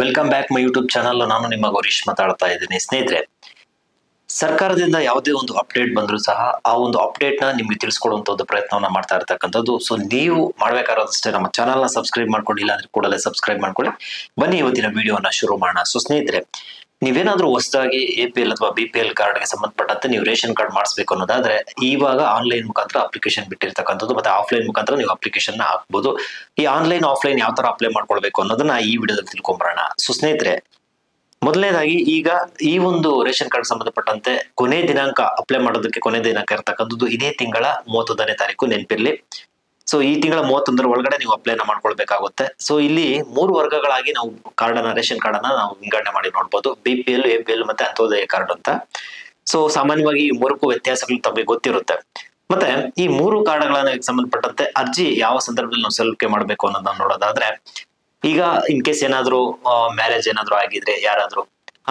Welcome back my YouTube channel ನಾನು ನಿಮ್ಮ ಗೌರೀಶ್ ಮಾತಾಡ್ತಾ ಇದ್ದೀನಿ. ಸ್ನೇಹಿತರೆ, ಸರ್ಕಾರದಿಂದ ಯಾವುದೇ ಒಂದು ಅಪ್ಡೇಟ್ ಬಂದರೂ ಸಹ ಆ ಒಂದು ಅಪ್ಡೇಟ್ನ ತಿಳಿಸ್ಕೊಡುವಂಥ ಒಂದು ಪ್ರಯತ್ನವನ್ನ ಮಾಡ್ತಾ ಇರ್ತಕ್ಕಂಥದ್ದು. ಸೊ ನೀವು ಮಾಡಬೇಕಾದಷ್ಟೇ ನಮ್ಮ ಚಾನಲ್ನ ಸಬ್ಸ್ಕ್ರೈಬ್ ಮಾಡ್ಕೊಂಡಿಲ್ಲ ಅಂದ್ರೆ ಕೂಡಲೇ ಸಬ್ಸ್ಕ್ರೈಬ್ ಮಾಡ್ಕೊಳ್ಳಿ. ಬನ್ನಿ ಇವತ್ತಿನ ವಿಡಿಯೋನ ಶುರು ಮಾಡೋಣ. ಸೊ ಸ್ನೇಹಿತರೆ, ನೀವೇನಾದ್ರೂ ಹೊಸದಾಗಿ ಎ ಪಿ ಎಲ್ ಅಥವಾ ಬಿ ಪಿ ಎಲ್ ಕಾರ್ಡ್ಗೆ ಸಂಬಂಧಪಟ್ಟಂತೆ ನೀವು ರೇಷನ್ ಕಾರ್ಡ್ ಮಾಡಿಸ್ಬೇಕು ಅನ್ನೋದಾದ್ರೆ, ಇವಾಗ ಆನ್ಲೈನ್ ಮುಖಾಂತರ ಅಪ್ಲಿಕೇಶನ್ ಬಿಟ್ಟಿರ್ತಕ್ಕಂಥದ್ದು ಮತ್ತೆ ಆಫ್ಲೈನ್ ಮುಖಾಂತರ ನೀವು ಅಪ್ಲಿಕೇಶನ್ ಹಾಕ್ಬೋದು. ಈ ಆನ್ಲೈನ್ ಆಫ್ಲೈನ್ ಯಾವ ತರ ಅಪ್ಲೈ ಮಾಡ್ಕೊಳ್ಬೇಕು ಅನ್ನೋದನ್ನ ಈ ವಿಡಿಯೋದಲ್ಲಿ ತಿಳ್ಕೊಂಬರೋಣ. ಸೊ ಸ್ನೇಹಿತರೆ ಮೊದಲನೇದಾಗಿ ಈಗ ಈ ಒಂದು ರೇಷನ್ ಕಾರ್ಡ್ ಸಂಬಂಧಪಟ್ಟಂತೆ ಕೊನೆ ದಿನಾಂಕ ಅಪ್ಲೈ ಮಾಡೋದಕ್ಕೆ ಕೊನೆ ದಿನಾಂಕ ಇರತಕ್ಕಂಥದ್ದು ಇದೇ ತಿಂಗಳ ಮೂವತ್ತೊಂದನೇ ತಾರೀಕು ನೆನಪಿರ್ಲಿ. ಸೊ ಈ ತಿಂಗಳ ಮೂವತ್ತೊಂದರ ಒಳಗಡೆ ನೀವು ಅಪ್ಲೈನ ಮಾಡ್ಕೊಳ್ಬೇಕಾಗುತ್ತೆ. ಸೊ ಇಲ್ಲಿ ಮೂರು ವರ್ಗಗಳಾಗಿ ನಾವು ಕಾರ್ಡ್ ಅನ್ನ, ರೇಷನ್ ಕಾರ್ಡ್ ಅನ್ನ ನಾವು ವಿಂಗಡಣೆ ಮಾಡಿ ನೋಡ್ಬೋದು. B P L A P L ಮತ್ತೆ ಅಂತ್ಯೋದಯ ಕಾರ್ಡ್ ಅಂತ. ಸೊ ಸಾಮಾನ್ಯವಾಗಿ ಈ ಮೂರಕ್ಕೂ ವ್ಯತ್ಯಾಸಗಳು ತಮಗೆ ಗೊತ್ತಿರುತ್ತೆ. ಮತ್ತೆ ಈ ಮೂರು ಕಾರ್ಡ್ಗಳನ್ನ ಸಂಬಂಧಪಟ್ಟಂತೆ ಅರ್ಜಿ ಯಾವ ಸಂದರ್ಭದಲ್ಲಿ ನಾವು ಸಲ್ಲಿಕೆ ಮಾಡಬೇಕು ಅನ್ನೋದನ್ನ ನೋಡೋದಾದ್ರೆ ಈಗ ಇನ್ ಕೇಸ್ ಏನಾದ್ರು ಮ್ಯಾರೇಜ್ ಏನಾದ್ರು ಆಗಿದ್ರೆ ಯಾರಾದ್ರೂ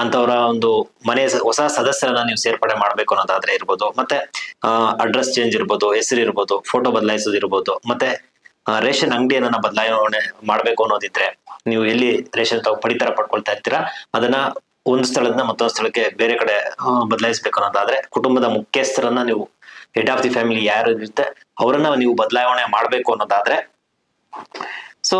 ಅಂತವರ ಒಂದು ಮನೆ ಹೊಸ ಸದಸ್ಯರನ್ನ ನೀವು ಸೇರ್ಪಡೆ ಮಾಡ್ಬೇಕು ಅನ್ನೋದಾದ್ರೆ ಇರ್ಬೋದು, ಮತ್ತೆ ಅಡ್ರೆಸ್ ಚೇಂಜ್ ಇರ್ಬೋದು, ಹೆಸರು ಇರ್ಬೋದು ಫೋಟೋ ಬದಲಾಯಿಸೋದಿರ್ಬೋದು, ಮತ್ತೆ ರೇಷನ್ ಅಂಗಡಿಯನ್ನ ಬದಲಾವಣೆ ಮಾಡ್ಬೇಕು ಅನ್ನೋದಿದ್ರೆ, ನೀವು ಎಲ್ಲಿ ರೇಷನ್ ತಾವು ಪಡಿತರ ಪಡ್ಕೊಳ್ತಾ ಇರ್ತೀರಾ, ಅದನ್ನ ಒಂದು ಸ್ಥಳದಿಂದ ಮತ್ತೊಂದು ಸ್ಥಳಕ್ಕೆ ಬೇರೆ ಕಡೆ ಬದಲಾಯಿಸ್ಬೇಕು ಅನ್ನೋದಾದ್ರೆ, ಕುಟುಂಬದ ಮುಖ್ಯಸ್ಥರನ್ನ ನೀವು ಹೆಡ್ ಆಫ್ ದಿ ಫ್ಯಾಮಿಲಿ ಯಾರು ಇರುತ್ತೆ ಅವರನ್ನ ನೀವು ಬದಲಾವಣೆ ಮಾಡ್ಬೇಕು ಅನ್ನೋದಾದ್ರೆ ಸೊ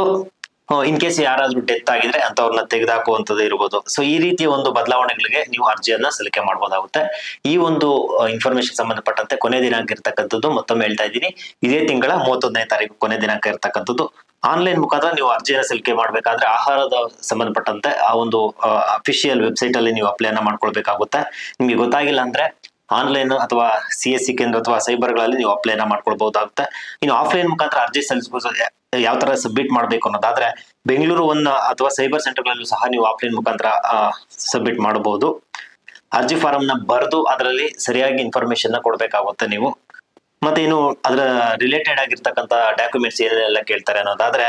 ಇನ್ ಕೇಸ್ ಯಾರಾದ್ರೂ ಡೆತ್ ಆಗಿದ್ರೆ ಅಂತವ್ರನ್ನ ತೆಗೆದಾಕುವಂಥದ್ದು ಇರಬಹುದು ಸೊ ಈ ರೀತಿಯ ಒಂದು ಬದಲಾವಣೆಗಳಿಗೆ ನೀವು ಅರ್ಜಿಯನ್ನ ಸಲ್ಲಿಕೆ ಮಾಡಬಹುದಾಗುತ್ತೆ ಈ ಒಂದು ಇನ್ಫಾರ್ಮೇಶನ್ ಸಂಬಂಧಪಟ್ಟಂತೆ ಕೊನೆ ದಿನಾಂಕ ಇರ್ತಕ್ಕಂಥದ್ದು ಮತ್ತೊಮ್ಮೆ ಹೇಳ್ತಾ ಇದ್ದೀನಿ. ಇದೇ ತಿಂಗಳ ಮೂವತ್ತೊಂದನೇ ತಾರೀಕು ಕೊನೆ ದಿನಾಂಕ ಇರ್ತಕ್ಕಂಥದ್ದು. ಆನ್ಲೈನ್ ಮುಖಾಂತರ ನೀವು ಅರ್ಜಿಯನ್ನು ಸಲ್ಲಿಕೆ ಮಾಡಬೇಕಾದ್ರೆ ಆಹಾರದ ಸಂಬಂಧಪಟ್ಟಂತೆ ಆ ಒಂದು ಅಫಿಷಿಯಲ್ ವೆಬ್ಸೈಟ್ ಅಲ್ಲಿ ನೀವು ಅಪ್ಲೈನ ಮಾಡ್ಕೊಳ್ಬೇಕಾಗುತ್ತೆ. ನಿಮಗೆ ಗೊತ್ತಾಗಿಲ್ಲ ಅಂದ್ರೆ ಆನ್ಲೈನ್ ಅಥವಾ ಸಿ ಎಸ್ ಸಿ ಕೇಂದ್ರ ಅಥವಾ ಸೈಬರ್ಗಳಲ್ಲಿ ನೀವು ಅಪ್ಲೈನ ಮಾಡ್ಕೊಳ್ಬಹುದಾಗುತ್ತೆ. ಇನ್ನು ಆಫ್ಲೈನ್ ಮುಖಾಂತರ ಅರ್ಜಿ ಸಲ್ಲಿಸಬಹುದು ಯಾವ ತರ ಸಬ್ಮಿಟ್ ಮಾಡಬೇಕು ಅನ್ನೋದಾದ್ರೆ ಬೆಂಗಳೂರು ಒನ್ ಅಥವಾ ಸೈಬರ್ ಸೆಂಟರ್ಗಳಲ್ಲೂ ಸಹ ನೀವು ಆಫ್ಲೈನ್ ಮುಖಾಂತರ ಸಬ್ಮಿಟ್ ಮಾಡಬಹುದು. ಅರ್ಜಿ ನ ಬರೆದು ಅದರಲ್ಲಿ ಸರಿಯಾಗಿ ಇನ್ಫಾರ್ಮೇಶನ್ ಕೊಡ್ಬೇಕಾಗುತ್ತೆ ನೀವು. ಮತ್ತೆ ಇನ್ನು ಅದರ ರಿಲೇಟೆಡ್ ಆಗಿರ್ತಕ್ಕಂಥ ಡಾಕ್ಯುಮೆಂಟ್ಸ್ ಏನೆಲ್ಲ ಕೇಳ್ತಾರೆ ಅನ್ನೋದಾದ್ರೆ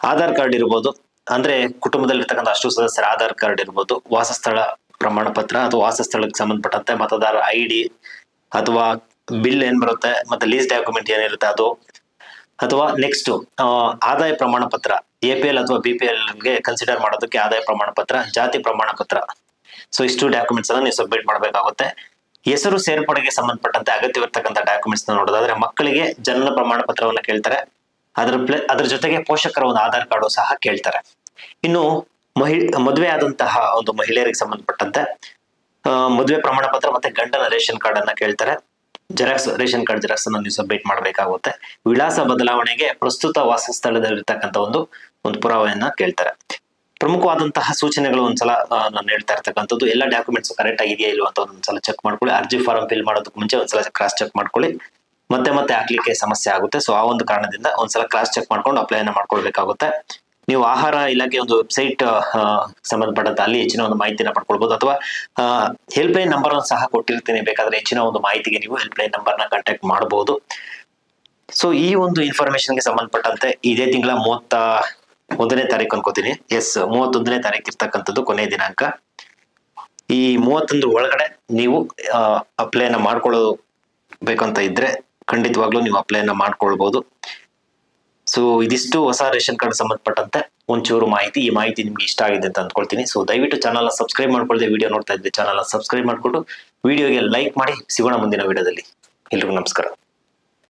ಆಧಾರ್ ಕಾರ್ಡ್ ಇರ್ಬೋದು. ಅಂದ್ರೆ ಕುಟುಂಬದಲ್ಲಿರ್ತಕ್ಕಂಥ ಅಷ್ಟು ಸದಸ್ಯರ ಆಧಾರ್ ಕಾರ್ಡ್ ಇರ್ಬೋದು. ವಾಸಸ್ಥಳ ಪ್ರಮಾಣ ಪತ್ರ ಅಥವಾ ವಾಸಸ್ಥಳಕ್ಕೆ ಸಂಬಂಧಪಟ್ಟಂತೆ ಮತದಾರ ಐ ಡಿ ಅಥವಾ ಬಿಲ್ ಏನ್ ಬರುತ್ತೆ ಮತ್ತೆ ಲೀಸ್ ಡಾಕ್ಯುಮೆಂಟ್ ಏನಿರುತ್ತೆ ಅದು? ಅಥವಾ ನೆಕ್ಸ್ಟ್ ಆದಾಯ ಪ್ರಮಾಣ ಪತ್ರ ಎ ಪಿ ಎಲ್ ಅಥವಾ ಬಿ ಪಿ ಎಲ್ಗೆ ಕನ್ಸಿಡರ್ ಮಾಡೋದಕ್ಕೆ ಆದಾಯ ಪ್ರಮಾಣ ಪತ್ರ ಜಾತಿ ಪ್ರಮಾಣ ಪತ್ರ ಸೊ ಇಷ್ಟು ಡಾಕ್ಯುಮೆಂಟ್ಸ್ ಅನ್ನ ನೀವು ಸಬ್ಮಿಟ್ ಮಾಡಬೇಕಾಗುತ್ತೆ. ಹೆಸರು ಸೇರ್ಪಡೆಗೆ ಸಂಬಂಧಪಟ್ಟಂತೆ ಅಗತ್ಯವಿರ್ತಕ್ಕಂಥ ಡಾಕ್ಯುಮೆಂಟ್ಸ್ ನೋಡೋದಾದ್ರೆ ಮಕ್ಕಳಿಗೆ ಜನನ ಪ್ರಮಾಣ ಪತ್ರವನ್ನು ಕೇಳ್ತಾರೆ. ಅದರ ಪ್ಲೇ, ಅದ್ರ ಜೊತೆಗೆ ಪೋಷಕರ ಒಂದು ಆಧಾರ್ ಕಾರ್ಡು ಸಹ ಕೇಳ್ತಾರೆ. ಇನ್ನು ಮಹಿ, ಮದುವೆ ಆದಂತಹ ಒಂದು ಮಹಿಳೆಯರಿಗೆ ಸಂಬಂಧಪಟ್ಟಂತೆ ಮದುವೆ ಪ್ರಮಾಣ ಪತ್ರ ಮತ್ತೆ ಗಂಡನ ರೇಷನ್ ಕಾರ್ಡ್ ಅನ್ನ ಕೇಳ್ತಾರೆ. ಜೆರಾಕ್ಸ್ ರೇಷನ್ ಕಾರ್ಡ್ ಜೆರಾಕ್ಸ್ ಅನ್ನು ನೀವು ಸಬ್ಮಿಟ್ ಮಾಡಬೇಕಾಗುತ್ತೆ. ವಿಳಾಸ ಬದಲಾವಣೆಗೆ ಪ್ರಸ್ತುತ ವಾಸಸ್ಥಳದಲ್ಲಿರ್ತಕ್ಕಂಥ ಒಂದು ಒಂದು ಪುರಾವೆಯನ್ನ ಕೇಳ್ತಾರೆ. ಪ್ರಮುಖವಾದಂತಹ ಸೂಚನೆಗಳು ಒಂದ್ಸಲ ನಾನು ಹೇಳ್ತಾ ಇರ್ತಕ್ಕಂಥದ್ದು, ಎಲ್ಲ ಡಾಕ್ಯುಮೆಂಟ್ಸ್ ಕರೆಕ್ಟ್ ಆಗಿದೆಯಾ ಇಲ್ವಾ ಅಂತ ಒಂದ್ಸಲ ಚೆಕ್ ಮಾಡ್ಕೊಳ್ಳಿ. ಅರ್ಜಿ ಫಾರಂ ಫಿಲ್ ಮಾಡೋದಕ್ಕೆ ಮುಂಚೆ ಒಂದ್ಸಲ ಕ್ರಾಸ್ ಚೆಕ್ ಮಾಡ್ಕೊಳ್ಳಿ. ಮತ್ತೆ ಮತ್ತೆ ಹಾಕ್ಲಿಕ್ಕೆ ಸಮಸ್ಯೆ ಆಗುತ್ತೆ. ಸೊ ಆ ಒಂದು ಕಾರಣದಿಂದ ಒಂದ್ಸಲ ಕ್ರಾಸ್ ಚೆಕ್ ಮಾಡ್ಕೊಂಡು ಅಪ್ಲೈನ ಮಾಡ್ಕೊಳ್ಬೇಕಾಗುತ್ತೆ. ನೀವು ಆಹಾರ ಇಲಾಖೆ ಒಂದು ವೆಬ್ಸೈಟ್ ಸಂಬಂಧಪಟ್ಟಂತೆ ಅಲ್ಲಿ ಹೆಚ್ಚಿನ ಒಂದು ಮಾಹಿತಿನ ಪಡ್ಕೊಳ್ಬಹುದು ಅಥವಾ ಹೆಲ್ಪ್ ಲೈನ್ ನಂಬರ್ ಸಹ ಕೊಟ್ಟಿರ್ತೀನಿ. ಬೇಕಾದ್ರೆ ಹೆಚ್ಚಿನ ಒಂದು ಮಾಹಿತಿಗೆ ನೀವು ಹೆಲ್ಪ್ ಲೈನ್ನ ಕಾಂಟ್ಯಾಕ್ಟ್ ಮಾಡಬಹುದು ಸೊ ಈ ಒಂದು ಇನ್ಫಾರ್ಮೇಶನ್ಗೆ ಸಂಬಂಧಪಟ್ಟಂತೆ ಇದೇ ತಿಂಗಳ ಮೂವತ್ತ ಒಂದನೇ ತಾರೀಕು ಅನ್ಕೋತೀನಿ. ಎಸ್ ಮೂವತ್ತೊಂದನೇ ತಾರೀಕು ಇರ್ತಕ್ಕಂಥದ್ದು ಕೊನೆಯ ದಿನಾಂಕ. ಈ ಮೂವತ್ತೊಂದು ಒಳಗಡೆ ನೀವು ಅಪ್ಲೈನ ಮಾಡ್ಕೊಳ್ಳೋ ಬೇಕಂತ ಇದ್ರೆ ಖಂಡಿತವಾಗ್ಲೂ ನೀವು ಅಪ್ಲೈನ ಮಾಡ್ಕೊಳ್ಬಹುದು ಸೊ ಇದಿಷ್ಟು ಹೊಸ ರೇಷನ್ ಕಾರ್ಡ್ ಸಂಬಂಧಪಟ್ಟಂತೆ ಒಂಚೂರು ಮಾಹಿತಿ. ಈ ಮಾಹಿತಿ ನಿಮ್ಗೆ ಇಷ್ಟ ಆಗಿದೆ ಅಂತ ಅಂದ್ಕೊಳ್ತೀನಿ. ಸೊ ದಯವಿಟ್ಟು ಚಾನಲ್ ಸಬ್ಸ್ಕ್ರೈಬ್ ಮಾಡ್ಕೊಳ್ಳದೆ ವಿಡಿಯೋ ನೋಡ್ತಾ ಇದ್ದೆ ಚಾನಲ್ ಸಬ್ಸ್ಕ್ರೈಬ್ ಮಾಡಿಕೊಂಡು ವಿಡಿಯೋಗೆ ಲೈಕ್ ಮಾಡಿ ಸಿಗೋಣ ಮುಂದಿನ ವಿಡಿಯೋದಲ್ಲಿ ಎಲ್ರಿಗೂ ನಮಸ್ಕಾರ.